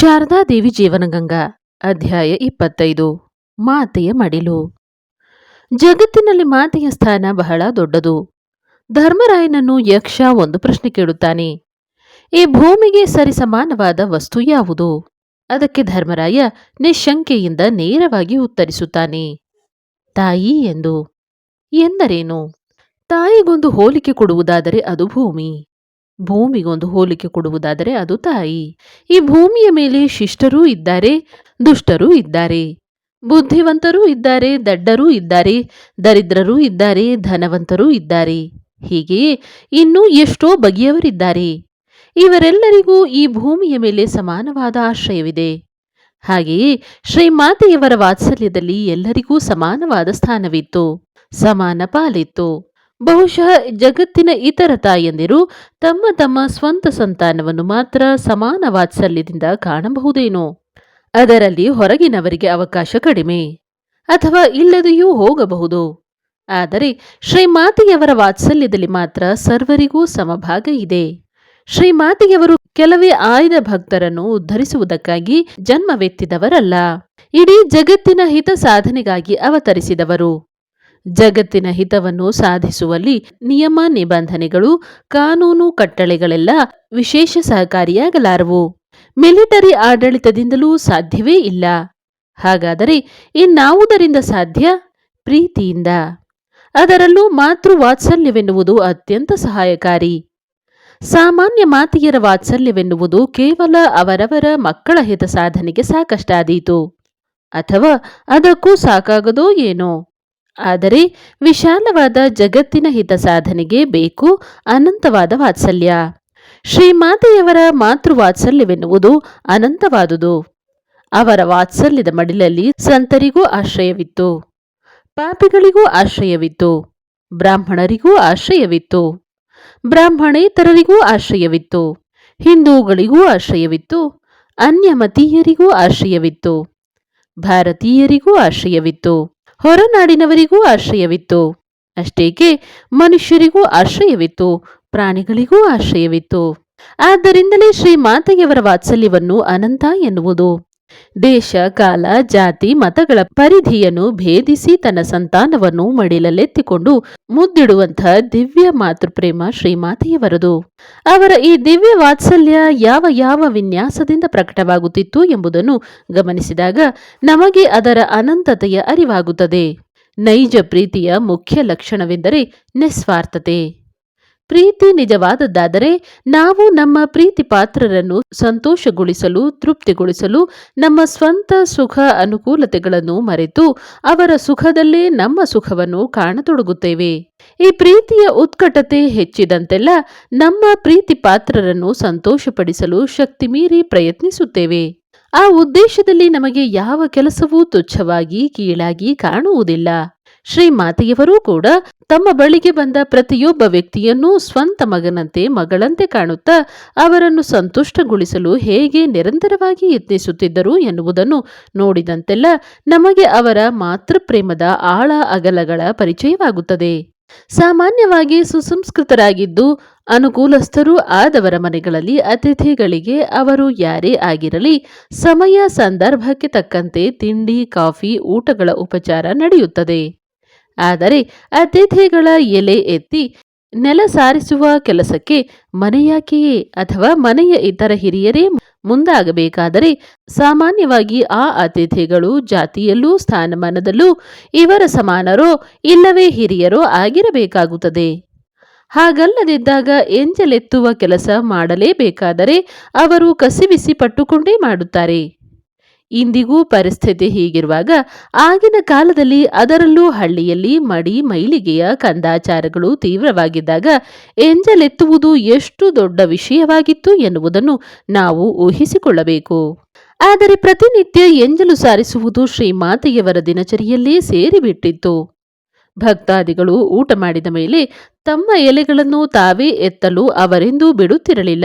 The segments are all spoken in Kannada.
ಶಾರದಾದೇವಿ ಜೀವನಗಂಗಾ, ಅಧ್ಯಾಯ ಇಪ್ಪತ್ತೈದು. ಮಾತೆಯ ಮಡಿಲು. ಜಗತ್ತಿನಲ್ಲಿ ಮಾತೆಯ ಸ್ಥಾನ ಬಹಳ ದೊಡ್ಡದು. ಧರ್ಮರಾಯನನ್ನು ಯಕ್ಷ ಒಂದು ಪ್ರಶ್ನೆ ಕೇಳುತ್ತಾನೆ. ಈ ಭೂಮಿಗೆ ಸರಿಸಮಾನವಾದ ವಸ್ತು ಯಾವುದು? ಅದಕ್ಕೆ ಧರ್ಮರಾಯ ನಿಶಂಕೆಯಿಂದ ನೇರವಾಗಿ ಉತ್ತರಿಸುತ್ತಾನೆ. ತಾಯಿ ಎಂದು. ಎಂದರೇನು? ತಾಯಿಗೊಂದು ಹೋಲಿಕೆ ಕೊಡುವುದಾದರೆ ಅದು ಭೂಮಿ. ಭೂಮಿಗೊಂದು ಹೋಲಿಕೆ ಕೊಡುವುದಾದರೆ ಅದು ತಾಯಿ. ಈ ಭೂಮಿಯ ಮೇಲೆ ಶಿಷ್ಟರೂ ಇದ್ದಾರೆ, ದುಷ್ಟರೂ ಇದ್ದಾರೆ. ಬುದ್ಧಿವಂತರೂ ಇದ್ದಾರೆ, ದಡ್ಡರೂ ಇದ್ದಾರೆ, ದರಿದ್ರರೂ ಇದ್ದಾರೆ, ಧನವಂತರೂ ಇದ್ದಾರೆ. ಹೀಗೆ ಇನ್ನೂ ಎಷ್ಟೋ ಬಗೆಯವರಿದ್ದಾರೆ. ಇವರೆಲ್ಲರಿಗೂ ಈ ಭೂಮಿಯ ಮೇಲೆ ಸಮಾನವಾದ ಆಶ್ರಯವಿದೆ. ಹಾಗೆಯೇ ಶ್ರೀಮಾತೆಯವರ ವಾತ್ಸಲ್ಯದಲ್ಲಿ ಎಲ್ಲರಿಗೂ ಸಮಾನವಾದ ಸ್ಥಾನವಿತ್ತು. ಸಮಾನ ಪಾಲಿತ್ತು. ಬಹುಶಃ ಜಗತ್ತಿನ ಇತರ ತಾಯಂದಿರು ತಮ್ಮ ತಮ್ಮ ಸ್ವಂತ ಸಂತಾನವನ್ನು ಮಾತ್ರ ಸಮಾನ ವಾತ್ಸಲ್ಯದಿಂದ ಕಾಣಬಹುದೇನೋ? ಅದರಲ್ಲಿ ಹೊರಗಿನವರಿಗೆ ಅವಕಾಶ ಕಡಿಮೆ. ಅಥವಾ ಇಲ್ಲದೆಯೂ ಹೋಗಬಹುದು? ಆದರೆ ಶ್ರೀಮಾತೆಯವರ ವಾತ್ಸಲ್ಯದಲ್ಲಿ ಮಾತ್ರ ಸರ್ವರಿಗೂ ಸಮಭಾಗ ಇದೆ. ಶ್ರೀಮಾತೆಯವರು ಕೆಲವೇ ಆಯ್ದ ಭಕ್ತರನ್ನು ಉದ್ಧರಿಸುವುದಕ್ಕಾಗಿ ಜನ್ಮವೆತ್ತಿದವರಲ್ಲ ಇಡೀ ಜಗತ್ತಿನ ಹಿತ ಸಾಧನೆಗಾಗಿ ಅವತರಿಸಿದವರು. ಜಗತ್ತಿನ ಹಿತವನ್ನು ಸಾಧಿಸುವಲ್ಲಿ ನಿಯಮ ನಿಬಂಧನೆಗಳು, ಕಾನೂನು ಕಟ್ಟಳೆಗಳೆಲ್ಲ ವಿಶೇಷ ಸಹಕಾರಿಯಾಗಲಾರವು. ಮಿಲಿಟರಿ ಆಡಳಿತದಿಂದಲೂ ಸಾಧ್ಯವೇ ಇಲ್ಲ. ಹಾಗಾದರೆ ಇನ್ನಾವುದರಿಂದ ಸಾಧ್ಯ? ಪ್ರೀತಿಯಿಂದ. ಅದರಲ್ಲೂ ಮಾತೃ ವಾತ್ಸಲ್ಯವೆನ್ನುವುದು ಅತ್ಯಂತ ಸಹಾಯಕಾರಿ. ಸಾಮಾನ್ಯ ಮಾತಿಯರ ವಾತ್ಸಲ್ಯವೆನ್ನುವುದು ಕೇವಲ ಅವರವರ ಮಕ್ಕಳ ಹಿತ ಸಾಧನೆಗೆ ಸಾಕಷ್ಟಾದೀತು. ಅಥವಾ ಅದಕ್ಕೂ ಸಾಕಾಗದೋ ಏನೋ? ಆದರೆ ವಿಶಾಲವಾದ ಜಗತ್ತಿನ ಹಿತ ಸಾಧನೆಗೆ ಬೇಕು ಅನಂತವಾದ ವಾತ್ಸಲ್ಯ. ಶ್ರೀಮಾತೆಯವರ ಮಾತೃ ವಾತ್ಸಲ್ಯವೆನ್ನುವುದು ಅನಂತವಾದುದು. ಅವರ ವಾತ್ಸಲ್ಯದ ಮಡಿಲಲ್ಲಿ ಸಂತರಿಗೂ ಆಶ್ರಯವಿತ್ತು. ಪಾಪಿಗಳಿಗೂ ಆಶ್ರಯವಿತ್ತು. ಬ್ರಾಹ್ಮಣರಿಗೂ ಆಶ್ರಯವಿತ್ತು. ಬ್ರಾಹ್ಮಣೇತರರಿಗೂ ಆಶ್ರಯವಿತ್ತು. ಹಿಂದೂಗಳಿಗೂ ಆಶ್ರಯವಿತ್ತು. ಅನ್ಯಮತೀಯರಿಗೂ ಆಶ್ರಯವಿತ್ತು. ಭಾರತೀಯರಿಗೂ ಆಶ್ರಯವಿತ್ತು. ಹೊರನಾಡಿನವರಿಗೂ ಆಶ್ರಯವಿತ್ತು. ಅಷ್ಟೇಕೆ ಮನುಷ್ಯರಿಗೂ ಆಶ್ರಯವಿತ್ತು ಪ್ರಾಣಿಗಳಿಗೂ ಆಶ್ರಯವಿತ್ತು. ಆದ್ದರಿಂದಲೇ ಶ್ರೀ ಮಾತೆಯವರ ವಾತ್ಸಲ್ಯವನ್ನು ಅನಂತ ಎನ್ನುವುದು. ದೇಶ, ಕಾಲ, ಜಾತಿ, ಮತಗಳ ಪರಿಧಿಯನ್ನು ಭೇದಿಸಿ ತನ್ನ ಸಂತಾನವನ್ನು ಮಡಿಲಲ್ಲೆತ್ತಿಕೊಂಡು ಮುದ್ದಿಡುವಂತಹ ದಿವ್ಯ ಮಾತೃಪ್ರೇಮ ಶ್ರೀಮಾತೆಯವರದು. ಅವರ ಈ ದಿವ್ಯ ವಾತ್ಸಲ್ಯ ಯಾವ ಯಾವ ವಿನ್ಯಾಸದಿಂದ ಪ್ರಕಟವಾಗುತ್ತಿತ್ತು ಎಂಬುದನ್ನು ಗಮನಿಸಿದಾಗ ನಮಗೆ ಅದರ ಅನಂತತೆಯ ಅರಿವಾಗುತ್ತದೆ. ನೈಜ ಪ್ರೀತಿಯ ಮುಖ್ಯ ಲಕ್ಷಣವೆಂದರೆ ನಿಸ್ವಾರ್ಥತೆ. ಪ್ರೀತಿ ನಿಜವಾದದ್ದಾದರೆ ನಾವು ನಮ್ಮ ಪ್ರೀತಿ ಪಾತ್ರರನ್ನು ಸಂತೋಷಗೊಳಿಸಲು, ತೃಪ್ತಿಗೊಳಿಸಲು, ನಮ್ಮ ಸ್ವಂತ ಸುಖ ಅನುಕೂಲತೆಗಳನ್ನು ಮರೆತು ಅವರ ಸುಖದಲ್ಲೇ ನಮ್ಮ ಸುಖವನ್ನು ಕಾಣತೊಡಗುತ್ತೇವೆ. ಈ ಪ್ರೀತಿಯ ಉತ್ಕಟತೆ ಹೆಚ್ಚಿದಂತೆಲ್ಲ ನಮ್ಮ ಪ್ರೀತಿ ಪಾತ್ರರನ್ನು ಸಂತೋಷಪಡಿಸಲು ಶಕ್ತಿ ಮೀರಿ ಪ್ರಯತ್ನಿಸುತ್ತೇವೆ. ಆ ಉದ್ದೇಶದಲ್ಲಿ ನಮಗೆ ಯಾವ ಕೆಲಸವೂ ತುಚ್ಛವಾಗಿ, ಕೀಳಾಗಿ ಕಾಣುವುದಿಲ್ಲ. ಶ್ರೀಮಾತೆಯವರೂ ಕೂಡ ತಮ್ಮ ಬಳಿಗೆ ಬಂದ ಪ್ರತಿಯೊಬ್ಬ ವ್ಯಕ್ತಿಯನ್ನೂ ಸ್ವಂತ ಮಗನಂತೆ ಮಗಳಂತೆ ಕಾಣುತ್ತಾ ಅವರನ್ನು ಸಂತುಷ್ಟಗೊಳಿಸಲು ಹೇಗೆ ನಿರಂತರವಾಗಿ ಯತ್ನಿಸುತ್ತಿದ್ದರು ಎನ್ನುವುದನ್ನು ನೋಡಿದಂತೆಲ್ಲ ನಮಗೆ ಅವರ ಮಾತೃಪ್ರೇಮದ ಆಳ ಅಗಲಗಳ ಪರಿಚಯವಾಗುತ್ತದೆ. ಸಾಮಾನ್ಯವಾಗಿ ಸುಸಂಸ್ಕೃತರಾಗಿದ್ದು ಅನುಕೂಲಸ್ಥರೂ ಆದವರ ಮನೆಗಳಲ್ಲಿ ಅತಿಥಿಗಳಿಗೆ ಅವರು ಯಾರೇ ಆಗಿರಲಿ ಸಮಯ ಸಂದರ್ಭಕ್ಕೆ ತಕ್ಕಂತೆ ತಿಂಡಿ, ಕಾಫಿ, ಊಟಗಳ ಉಪಚಾರ ನಡೆಯುತ್ತದೆ. ಆದರೆ ಅತಿಥಿಗಳ ಎಲೆ ಎತ್ತಿ ನೆಲ ಸಾರಿಸುವ ಕೆಲಸಕ್ಕೆ ಮನೆಯಾಕೆಯೇ ಅಥವಾ ಮನೆಯ ಇತರ ಹಿರಿಯರೇ ಮುಂದಾಗಬೇಕಾದರೆ ಸಾಮಾನ್ಯವಾಗಿ ಆ ಅತಿಥಿಗಳು ಜಾತಿಯಲ್ಲೂ ಸ್ಥಾನಮಾನದಲ್ಲೂ ಇವರ ಸಮಾನರೋ ಇಲ್ಲವೇ ಹಿರಿಯರೋ ಆಗಿರಬೇಕಾಗುತ್ತದೆ. ಹಾಗಲ್ಲದಿದ್ದಾಗ ಎಂಜಲೆತ್ತುವ ಕೆಲಸ ಮಾಡಲೇಬೇಕಾದರೆ ಅವರು ಕಸಿವಿಸಿ ಪಟ್ಟುಕೊಂಡೇ ಮಾಡುತ್ತಾರೆ. ಇಂದಿಗೂ ಪರಿಸ್ಥಿತಿ ಹೀಗಿರುವಾಗ ಆಗಿನ ಕಾಲದಲ್ಲಿ ಅದರಲ್ಲೂ ಹಳ್ಳಿಯಲ್ಲಿ ಮಡಿ ಮೈಲಿಗೆಯ ಕಂದಾಚಾರಗಳು ತೀವ್ರವಾಗಿದ್ದಾಗ ಎಂಜಲೆತ್ತುವುದು ಎಷ್ಟು ದೊಡ್ಡ ವಿಷಯವಾಗಿತ್ತು ಎನ್ನುವುದನ್ನು ನಾವು ಊಹಿಸಿಕೊಳ್ಳಬೇಕು. ಆದರೆ ಪ್ರತಿನಿತ್ಯ ಎಂಜಲು ಸಾರಿಸುವುದು ಶ್ರೀಮಾತೆಯವರ ದಿನಚರಿಯಲ್ಲೇ ಸೇರಿಬಿಟ್ಟಿತ್ತು. ಭಕ್ತಾದಿಗಳು ಊಟ ಮಾಡಿದ ಮೇಲೆ ತಮ್ಮ ಎಲೆಗಳನ್ನು ತಾವೇ ಎತ್ತಲು ಅವರೆಂದೂ ಬಿಡುತ್ತಿರಲಿಲ್ಲ.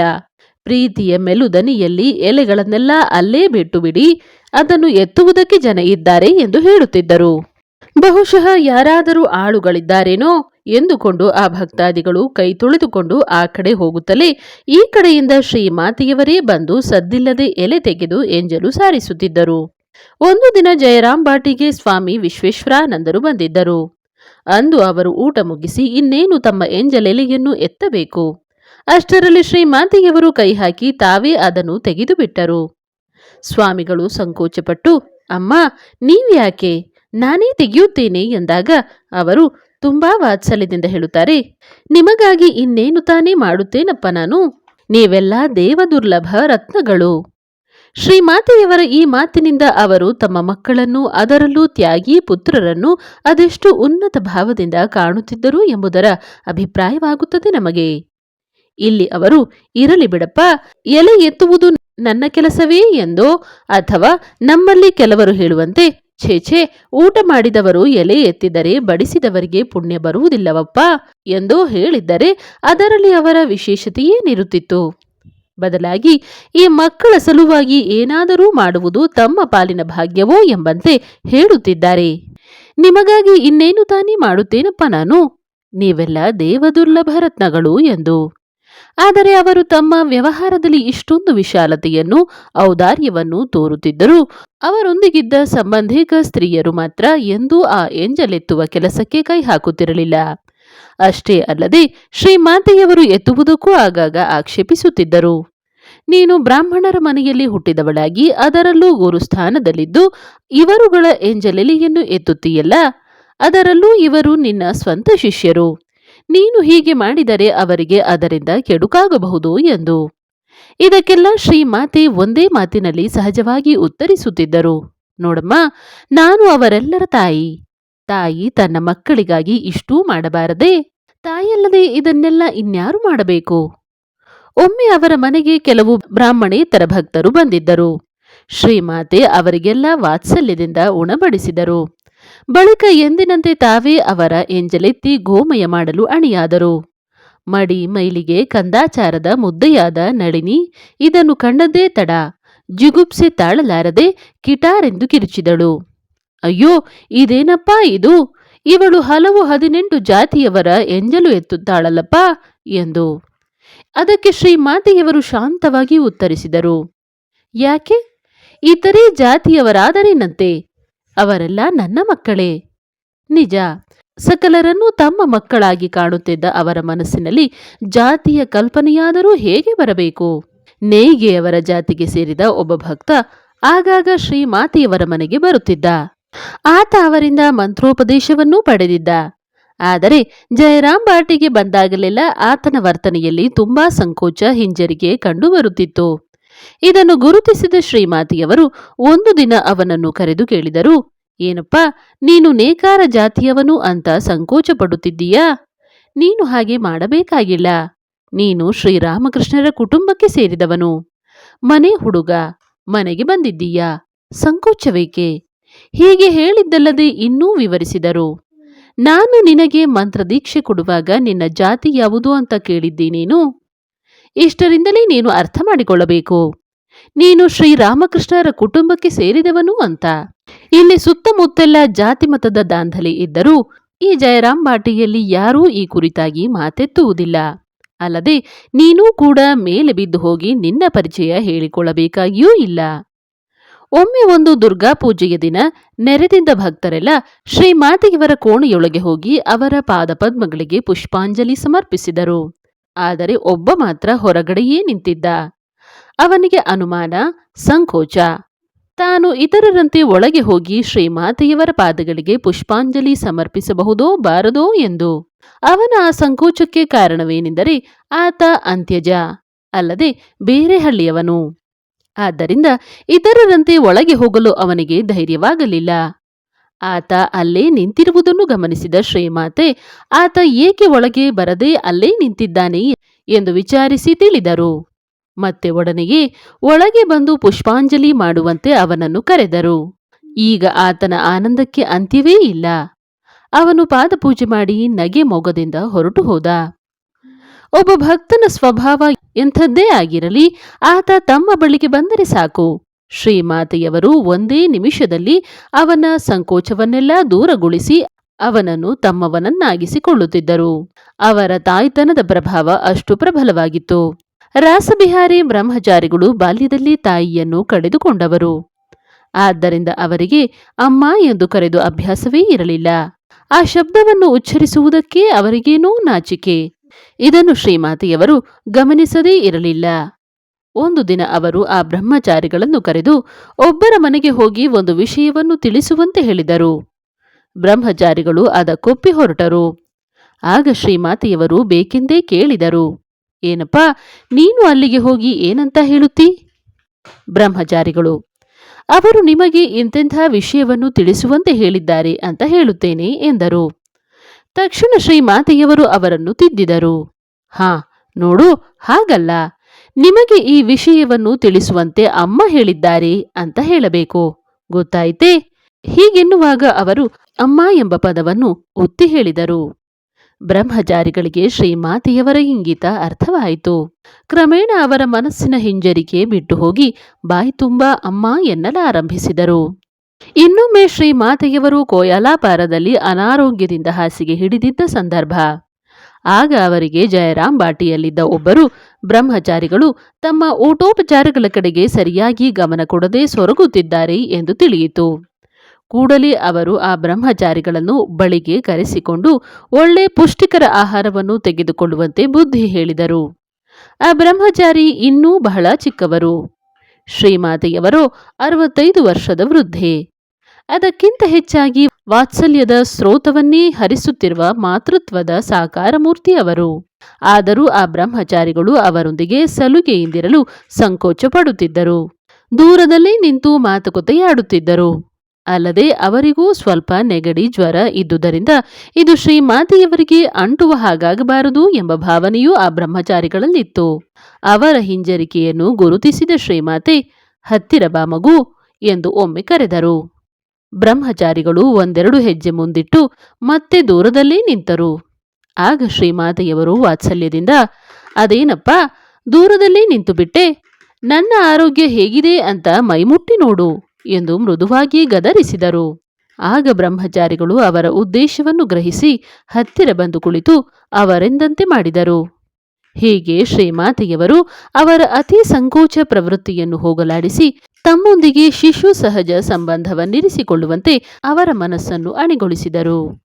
ಪ್ರೀತಿಯ ಮೆಲುದನಿಯಲ್ಲಿ ಎಲೆಗಳನ್ನೆಲ್ಲ ಅಲ್ಲೇ ಬಿಟ್ಟು ಬಿಡಿ ಅದನ್ನು ಎತ್ತುವುದಕ್ಕೆ ಜನ ಇದ್ದಾರೆ ಎಂದು ಹೇಳುತ್ತಿದ್ದರು. ಬಹುಶಃ ಯಾರಾದರೂ ಆಳುಗಳಿದ್ದಾರೇನೋ ಎಂದುಕೊಂಡು ಆ ಭಕ್ತಾದಿಗಳು ಕೈ ತುಳಿದುಕೊಂಡು ಆ ಕಡೆ ಹೋಗುತ್ತಲೇ ಈ ಕಡೆಯಿಂದ ಶ್ರೀಮಾತೆಯವರೇ ಬಂದು ಸದ್ದಿಲ್ಲದೆ ಎಲೆ ತೆಗೆದು ಎಂಜಲು ಸಾರಿಸುತ್ತಿದ್ದರು. ಒಂದು ದಿನ ಜಯರಾಮ್ ಬಾಟಿಗೆ ಸ್ವಾಮಿ ವಿಶ್ವೇಶ್ವರಾನಂದರು ಬಂದಿದ್ದರು. ಅಂದು ಅವರು ಊಟ ಮುಗಿಸಿ ಇನ್ನೇನು ತಮ್ಮ ಎಂಜಲೆಲೆಯನ್ನು ಎತ್ತಬೇಕು? ಅಷ್ಟರಲ್ಲಿ ಶ್ರೀಮಾತೆಯವರು ಕೈ ಹಾಕಿ ತಾವೇ ಅದನ್ನು ತೆಗೆದುಬಿಟ್ಟರು. ಸ್ವಾಮಿಗಳು ಸಂಕೋಚಪಟ್ಟು, ಅಮ್ಮ, ನೀವ್ಯಾಕೆ? ನಾನೇ ತೆಗೆಯುತ್ತೇನೆ ಎಂದಾಗ ಅವರು, ತುಂಬಾ ವಾತ್ಸಲ್ಯದಿಂದ ಹೇಳುತ್ತಾರೆ, ನಿಮಗಾಗಿ ಇನ್ನೇನು ತಾನೇ ಮಾಡುತ್ತೇನಪ್ಪ ನಾನು? ನೀವೆಲ್ಲ ದೇವದುರ್ಲಭ ರತ್ನಗಳು. ಶ್ರೀಮಾತೆಯವರ ಈ ಮಾತಿನಿಂದ ಅವರು ತಮ್ಮ ಮಕ್ಕಳನ್ನು, ಅದರಲ್ಲೂ ತ್ಯಾಗಿ ಪುತ್ರರನ್ನು, ಅದೆಷ್ಟು ಉನ್ನತ ಭಾವದಿಂದ ಕಾಣುತ್ತಿದ್ದರು ಎಂಬುದರ ಅಭಿಪ್ರಾಯವಾಗುತ್ತದೆ ನಮಗೆ. ಇಲ್ಲಿ ಅವರು, ಇರಲಿ ಬಿಡಪ್ಪ, ಎಲೆ ಎತ್ತುವುದು ನನ್ನ ಕೆಲಸವೇ ಎಂದೋ? ಅಥವಾ ನಮ್ಮಲ್ಲಿ ಕೆಲವರು ಹೇಳುವಂತೆ, ಛೇ ಛೇ, ಊಟ ಮಾಡಿದವರು ಎಲೆ ಎತ್ತಿದರೆ ಬಡಿಸಿದವರಿಗೆ ಪುಣ್ಯ ಬರುವುದಿಲ್ಲವಪ್ಪ ಎಂದೋ ಹೇಳಿದ್ದರೆ ಅದರಲ್ಲಿ ಅವರ ವಿಶೇಷತೆಯೇನಿರುತ್ತಿತ್ತು ಬದಲಾಗಿ, ಈ ಮಕ್ಕಳ ಸಲುವಾಗಿ ಏನಾದರೂ ಮಾಡುವುದು ತಮ್ಮ ಪಾಲಿನ ಭಾಗ್ಯವೋ ಎಂಬಂತೆ ಹೇಳುತ್ತಿದ್ದಾರೆ. ನಿಮಗಾಗಿ ಇನ್ನೇನು ತಾನೇ ಮಾಡುತ್ತೇನಪ್ಪ ನಾನು? ನೀವೆಲ್ಲ ದೇವದುರ್ಲಭ ರತ್ನಗಳು ಎಂದು ಆದರೆ ಅವರು ತಮ್ಮ ವ್ಯವಹಾರದಲ್ಲಿ ಇಷ್ಟೊಂದು ವಿಶಾಲತೆಯನ್ನು, ಔದಾರ್ಯವನ್ನು ತೋರುತ್ತಿದ್ದರು. ಅವರೊಂದಿಗಿದ್ದ ಸಂಬಂಧಿಕ ಸ್ತ್ರೀಯರು ಮಾತ್ರ ಎಂದೂ ಆ ಎಂಜಲೆತ್ತುವ ಕೆಲಸಕ್ಕೆ ಕೈ ಹಾಕುತ್ತಿರಲಿಲ್ಲ. ಅಷ್ಟೇ ಅಲ್ಲದೆ ಶ್ರೀಮಾತೆಯವರು ಎತ್ತುವುದಕ್ಕೂ ಆಗಾಗ ಆಕ್ಷೇಪಿಸುತ್ತಿದ್ದರು. ನೀನು ಬ್ರಾಹ್ಮಣರ ಮನೆಯಲ್ಲಿ ಹುಟ್ಟಿದವಳಾಗಿ ಅದರಲ್ಲೂ ಗುರುಸ್ಥಾನದಲ್ಲಿದ್ದು ಇವರುಗಳ ಎಂಜಲೆಲೆಯನ್ನು ಎತ್ತುತ್ತೀಯಲ್ಲ, ಅದರಲ್ಲೂ ಇವರು ನಿನ್ನ ಸ್ವಂತ ಶಿಷ್ಯರು. ನೀನು ಹೀಗೆ ಮಾಡಿದರೆ ಅವರಿಗೆ ಅದರಿಂದ ಕೆಡುಕಾಗಬಹುದು ಎಂದು. ಇದಕ್ಕೆಲ್ಲ ಶ್ರೀಮಾತೆ ಒಂದೇ ಮಾತಿನಲ್ಲಿ ಸಹಜವಾಗಿ ಉತ್ತರಿಸುತ್ತಿದ್ದರು. ನೋಡಮ್ಮ, ನಾನು ಅವರೆಲ್ಲರ ತಾಯಿ. ತಾಯಿ ತನ್ನ ಮಕ್ಕಳಿಗಾಗಿ ಇಷ್ಟೂ ಮಾಡಬಾರದೆ, ತಾಯಿಯಲ್ಲದೆ ಇದನ್ನೆಲ್ಲ ಇನ್ಯಾರು ಮಾಡಬೇಕು? ಒಮ್ಮೆ ಅವರ ಮನೆಗೆ ಕೆಲವು ಬ್ರಾಹ್ಮಣೇತರ ಭಕ್ತರು ಬಂದಿದ್ದರು. ಶ್ರೀಮಾತೆ ಅವರಿಗೆಲ್ಲ ವಾತ್ಸಲ್ಯದಿಂದ ಉಣಬಡಿಸಿದರು. ಬಳಿಕ ಎಂದಿನಂತೆ ತಾವೇ ಅವರ ಎಂಜಲೆತ್ತಿ ಗೋಮಯ ಮಾಡಲು ಅಣಿಯಾದರು. ಮಡಿ ಮೈಲಿಗೆ ಕಂದಾಚಾರದ ಮುದ್ದೆಯಾದ ನಳಿನಿ, ಇದನ್ನು ಕಂಡದ್ದೇ ತಡ, ಜಿಗುಪ್ಸೆ ತಾಳಲಾರದೆ ಕಿಟಾರೆಂದು ಕಿರುಚಿದಳು. ಅಯ್ಯೋ, ಇದೇನಪ್ಪಾ ಇದು? ಇವಳು ಹಲವು ಹದಿನೆಂಟು ಜಾತಿಯವರ ಎಂಜಲು ಎತ್ತುತ್ತಾಳಲ್ಲಪ್ಪ ಎಂದು. ಅದಕ್ಕೆ ಶ್ರೀಮಾತೆಯವರು ಶಾಂತವಾಗಿ ಉತ್ತರಿಸಿದರು. ಯಾಕೆ? ಇತರೆ ಜಾತಿಯವರಾದರೇನಂತೆ? ಅವರೆಲ್ಲ ನನ್ನ ಮಕ್ಕಳೇ. ನಿಜ, ಸಕಲರನ್ನು ತಮ್ಮ ಮಕ್ಕಳಾಗಿ ಕಾಣುತ್ತಿದ್ದ ಅವರ ಮನಸ್ಸಿನಲ್ಲಿ ಜಾತಿಯ ಕಲ್ಪನೆಯಾದರೂ ಹೇಗೆ ಬರಬೇಕು? ನೇಯ್ಗೆಯವರ ಜಾತಿಗೆ ಸೇರಿದ ಒಬ್ಬ ಭಕ್ತ ಆಗಾಗ ಶ್ರೀಮಾತೆಯವರ ಮನೆಗೆ ಬರುತ್ತಿದ್ದ. ಆತ ಅವರಿಂದ ಮಂತ್ರೋಪದೇಶವನ್ನೂ ಪಡೆದಿದ್ದ. ಆದರೆ ಜಯರಾಮ್ ಬಾಟಿಗೆ ಬಂದಾಗಲೆಲ್ಲ ಆತನ ವರ್ತನೆಯಲ್ಲಿ ತುಂಬಾ ಸಂಕೋಚ, ಹಿಂಜರಿಕೆ ಕಂಡುಬರುತ್ತಿತ್ತು ಇದನ್ನು ಗುರುತಿಸಿದ ಶ್ರೀಮಾತಿಯವರು ಒಂದು ದಿನ ಅವನನ್ನು ಕರೆದು ಕೇಳಿದರು, ಏನಪ್ಪ, ನೀನು ನೇಕಾರ ಜಾತಿಯವನು ಅಂತ ಸಂಕೋಚ ಪಡುತ್ತಿದ್ದೀಯಾ ನೀನು ಹಾಗೆ ಮಾಡಬೇಕಾಗಿಲ್ಲ. ನೀನು ಶ್ರೀರಾಮಕೃಷ್ಣರ ಕುಟುಂಬಕ್ಕೆ ಸೇರಿದವನು. ಮನೆ ಹುಡುಗ, ಮನೆಗೆ ಬಂದಿದ್ದೀಯಾ? ಸಂಕೋಚವೇಕೆ? ಹೀಗೆ ಹೇಳಿದ್ದಲ್ಲದೆ ಇನ್ನೂ ವಿವರಿಸಿದರು, ನಾನು ನಿನಗೆ ಮಂತ್ರದೀಕ್ಷೆ ಕೊಡುವಾಗ ನಿನ್ನ ಜಾತಿ ಯಾವುದು ಅಂತ ಕೇಳಿದ್ದೀನೇನು? ಇಷ್ಟರಿಂದಲೇ ನೀನು ಅರ್ಥ ಮಾಡಿಕೊಳ್ಳಬೇಕು. ನೀನು ಶ್ರೀರಾಮಕೃಷ್ಣರ ಕುಟುಂಬಕ್ಕೆ ಸೇರಿದವನು ಅಂತ. ಇಲ್ಲಿ ಸುತ್ತಮುತ್ತೆಲ್ಲ ಜಾತಿ ಮತದ ದಾಂಧಲೆ ಇದ್ದರೂ ಈ ಜಯರಾಮ್ ಬಾಟಿಯಲ್ಲಿ ಯಾರೂ ಈ ಕುರಿತಾಗಿ ಮಾತೆತ್ತುವುದಿಲ್ಲ. ಅಲ್ಲದೆ ನೀನೂ ಕೂಡ ಮೇಲೆ ಬಿದ್ದು ಹೋಗಿ ನಿನ್ನ ಪರಿಚಯ ಹೇಳಿಕೊಳ್ಳಬೇಕಾಗಿಯೂ ಇಲ್ಲ. ಒಮ್ಮೆ ಒಂದು ದುರ್ಗಾ ಪೂಜೆಯ ದಿನ ನೆರೆದಿದ್ದ ಭಕ್ತರೆಲ್ಲ ಶ್ರೀಮಾತೆಯವರ ಕೋಣೆಯೊಳಗೆ ಹೋಗಿ ಅವರ ಪಾದಪದ್ಮಗಳಿಗೆ ಪುಷ್ಪಾಂಜಲಿ ಸಮರ್ಪಿಸಿದರು. ಆದರೆ ಒಬ್ಬ ಮಾತ್ರ ಹೊರಗಡೆಯೇ ನಿಂತಿದ್ದ. ಅವನಿಗೆ ಅನುಮಾನ, ಸಂಕೋಚ. ತಾನು ಇತರರಂತೆ ಒಳಗೆ ಹೋಗಿ ಶ್ರೀಮಾತೆಯವರ ಪಾದಗಳಿಗೆ ಪುಷ್ಪಾಂಜಲಿ ಸಮರ್ಪಿಸಬಹುದೋ ಬಾರದೋ ಎಂದು. ಅವನ ಆ ಸಂಕೋಚಕ್ಕೆ ಕಾರಣವೇನೆಂದರೆ ಆತ ಅಂತ್ಯಜ, ಅಲ್ಲದೆ ಬೇರೆ ಹಳ್ಳಿಯವನು. ಆದ್ದರಿಂದ ಇತರರಂತೆ ಒಳಗೆ ಹೋಗಲು ಅವನಿಗೆ ಧೈರ್ಯವಾಗಲಿಲ್ಲ. ಆತ ಅಲ್ಲೇ ನಿಂತಿರುವುದನ್ನು ಗಮನಿಸಿದ ಶ್ರೀಮಾತೆ, ಆತ ಏಕೆ ಒಳಗೆ ಬರದೆ ಅಲ್ಲೇ ನಿಂತಿದ್ದಾನೆ? ಎಂದು ವಿಚಾರಿಸಿ ತಿಳಿದರು. ಮತ್ತೆ ಒಡನೆಯೇ, ಒಳಗೆ ಬಂದು ಪುಷ್ಪಾಂಜಲಿ ಮಾಡುವಂತೆ ಅವನನ್ನು ಕರೆದರು. ಈಗ ಆತನ ಆನಂದಕ್ಕೆ ಅಂತ್ಯವೇ ಇಲ್ಲ. ಅವನು ಪಾದಪೂಜೆ ಮಾಡಿ ನಗೆ ಮೊಗದಿಂದ ಹೊರಟು ಹೋದ. ಒಬ್ಬ ಭಕ್ತನ ಸ್ವಭಾವ ಎಂಥದ್ದೇ ಆಗಿರಲಿ, ಆತ ತಮ್ಮ ಬಳಿಗೆ ಬಂದರೆ ಸಾಕು. ಶ್ರೀಮಾತೆಯವರು ಒಂದೇ ನಿಮಿಷದಲ್ಲಿ ಅವನ ಸಂಕೋಚವನ್ನೆಲ್ಲ ದೂರಗೊಳಿಸಿ ಅವನನ್ನು ತಮ್ಮವನನ್ನಾಗಿಸಿಕೊಳ್ಳುತ್ತಿದ್ದರು. ಅವರ ತಾಯ್ತನದ ಪ್ರಭಾವ ಅಷ್ಟು ಪ್ರಬಲವಾಗಿತ್ತು. ರಾಸಬಿಹಾರಿ ಬ್ರಹ್ಮಚಾರಿಗಳು ಬಾಲ್ಯದಲ್ಲಿ ತಾಯಿಯನ್ನು ಕಳೆದುಕೊಂಡವರು. ಆದ್ದರಿಂದ ಅವರಿಗೆ ಅಮ್ಮ ಎಂದು ಕರೆದು ಅಭ್ಯಾಸವೇ ಇರಲಿಲ್ಲ. ಆ ಶಬ್ದವನ್ನು ಉಚ್ಚರಿಸುವುದಕ್ಕೆ ಅವರಿಗೇನೂ ನಾಚಿಕೆ. ಇದನ್ನು ಶ್ರೀಮಾತೆಯವರು ಗಮನಿಸದೇ ಇರಲಿಲ್ಲ. ಒಂದು ದಿನ ಅವರು ಆ ಬ್ರಹ್ಮಚಾರಿಗಳನ್ನು ಕರೆದು ಒಬ್ಬರ ಮನೆಗೆ ಹೋಗಿ ಒಂದು ವಿಷಯವನ್ನು ತಿಳಿಸುವಂತೆ ಹೇಳಿದರು. ಬ್ರಹ್ಮಚಾರಿಗಳು ಅದಕ್ಕೊಪ್ಪಿ ಹೊರಟರು. ಆಗ ಶ್ರೀಮಾತೆಯವರು ಬೇಕೆಂದೇ ಕೇಳಿದರು. ಏನಪ್ಪ, ನೀನು ಅಲ್ಲಿಗೆ ಹೋಗಿ ಏನಂತ ಹೇಳುತ್ತಿ? ಬ್ರಹ್ಮಚಾರಿಗಳು, ಅವರು ನಿಮಗೆ ಇಂತೆಂಥ ವಿಷಯವನ್ನು ತಿಳಿಸುವಂತೆ ಹೇಳಿದ್ದಾರೆ ಅಂತ ಹೇಳುತ್ತೇನೆ ಎಂದರು. ತಕ್ಷಣ ಶ್ರೀಮಾತೆಯವರು ಅವರನ್ನು ತಿದ್ದಿದರು. ಹಾ, ನೋಡು, ಹಾಗಲ್ಲ. ನಿಮಗೆ ಈ ವಿಷಯವನ್ನು ತಿಳಿಸುವಂತೆ ಅಮ್ಮ ಹೇಳಿದ್ದಾರೆ ಅಂತ ಹೇಳಬೇಕು. ಗೊತ್ತಾಯಿತೇ? ಹೀಗೆನ್ನುವಾಗ ಅವರು ಅಮ್ಮ ಎಂಬ ಪದವನ್ನು ಒತ್ತಿ ಹೇಳಿದರು. ಬ್ರಹ್ಮಚಾರಿಗಳಿಗೆ ಶ್ರೀಮಾತೆಯವರ ಇಂಗಿತ ಅರ್ಥವಾಯಿತು. ಕ್ರಮೇಣ ಅವರ ಮನಸ್ಸಿನ ಹಿಂಜರಿಕೆ ಬಿಟ್ಟು ಹೋಗಿ ಬಾಯಿ ತುಂಬ ಅಮ್ಮ ಎನ್ನಲಾರಂಭಿಸಿದರು. ಇನ್ನೊಮ್ಮೆ ಶ್ರೀಮಾತೆಯವರು ಕೋಯಲಾಪಾರದಲ್ಲಿ ಅನಾರೋಗ್ಯದಿಂದ ಹಾಸಿಗೆ ಹಿಡಿದಿದ್ದ ಸಂದರ್ಭ. ಆಗ ಅವರಿಗೆ ಜಯರಾಮ್ ಬಾಟಿಯಲ್ಲಿದ್ದ ಒಬ್ಬರು ಬ್ರಹ್ಮಚಾರಿಗಳು ತಮ್ಮ ಊಟೋಪಚಾರಗಳ ಕಡೆಗೆ ಸರಿಯಾಗಿ ಗಮನ ಕೊಡದೆ ಸೊರಗುತ್ತಿದ್ದಾರೆ ಎಂದು ತಿಳಿಯಿತು. ಕೂಡಲೇ ಅವರು ಆ ಬ್ರಹ್ಮಚಾರಿಗಳನ್ನು ಬಳಿಗೆ ಕರೆಸಿಕೊಂಡು ಒಳ್ಳೆ ಪುಷ್ಟಿಕರ ಆಹಾರವನ್ನು ತೆಗೆದುಕೊಳ್ಳುವಂತೆ ಬುದ್ಧಿ ಹೇಳಿದರು. ಆ ಬ್ರಹ್ಮಚಾರಿ ಇನ್ನೂ ಬಹಳ ಚಿಕ್ಕವರು. ಶ್ರೀಮಾತೆಯವರು ಅರವತ್ತೈದು ವರ್ಷದ ವೃದ್ಧೆ. ಅದಕ್ಕಿಂತ ಹೆಚ್ಚಾಗಿ ವಾತ್ಸಲ್ಯದ ಸ್ರೋತವನ್ನೇ ಹರಿಸುತ್ತಿರುವ ಮಾತೃತ್ವದ ಸಾಕಾರ ಮೂರ್ತಿ ಅವರು. ಆದರೂ ಆ ಬ್ರಹ್ಮಚಾರಿಗಳು ಅವರೊಂದಿಗೆ ಸಲುಗೆಯಿಂದಿರಲು ಸಂಕೋಚ ಪಡುತ್ತಿದ್ದರು ದೂರದಲ್ಲೇ ನಿಂತು ಮಾತುಕತೆಯಾಡುತ್ತಿದ್ದರು. ಅಲ್ಲದೆ ಅವರಿಗೂ ಸ್ವಲ್ಪ ನೆಗಡಿ ಜ್ವರ ಇದ್ದುದರಿಂದ ಇದು ಶ್ರೀಮಾತೆಯವರಿಗೆ ಅಂಟುವ ಹಾಗಾಗಬಾರದು ಎಂಬ ಭಾವನೆಯೂ ಆ ಬ್ರಹ್ಮಚಾರಿಗಳಲ್ಲಿತ್ತು. ಅವರ ಹಿಂಜರಿಕೆಯನ್ನು ಗುರುತಿಸಿದ ಶ್ರೀಮಾತೆ, ಹತ್ತಿರ ಬಾ ಮಗು ಎಂದು ಒಮ್ಮೆ ಕರೆದರು. ಬ್ರಹ್ಮಚಾರಿಗಳು ಒಂದೆರಡು ಹೆಜ್ಜೆ ಮುಂದಿಟ್ಟು ಮತ್ತೆ ದೂರದಲ್ಲೇ ನಿಂತರು. ಆಗ ಶ್ರೀಮಾತೆಯವರು ವಾತ್ಸಲ್ಯದಿಂದ, ಅದೇನಪ್ಪ, ದೂರದಲ್ಲೇ ನಿಂತುಬಿಟ್ಟೆ. ನನ್ನ ಆರೋಗ್ಯ ಹೇಗಿದೆ ಅಂತ ಮೈಮುಟ್ಟಿ ನೋಡು ಎಂದು ಮೃದುವಾಗಿ ಗದರಿಸಿದರು. ಆಗ ಬ್ರಹ್ಮಚಾರಿಗಳು ಅವರ ಉದ್ದೇಶವನ್ನು ಗ್ರಹಿಸಿ ಹತ್ತಿರ ಬಂದು ಕುಳಿತು ಅವರೆಂದಂತೆ ಮಾಡಿದರು. ಹೀಗೆ ಶ್ರೀಮಾತೆಯವರು ಅವರ ಅತಿ ಸಂಕೋಚ ಪ್ರವೃತ್ತಿಯನ್ನು ಹೋಗಲಾಡಿಸಿ ತಮ್ಮೊಂದಿಗೆ ಶಿಶು ಸಹಜ ಸಂಬಂಧವನ್ನಿರಿಸಿಕೊಳ್ಳುವಂತೆ ಅವರ ಮನಸ್ಸನ್ನು ಅಣಿಗೊಳಿಸಿದರು.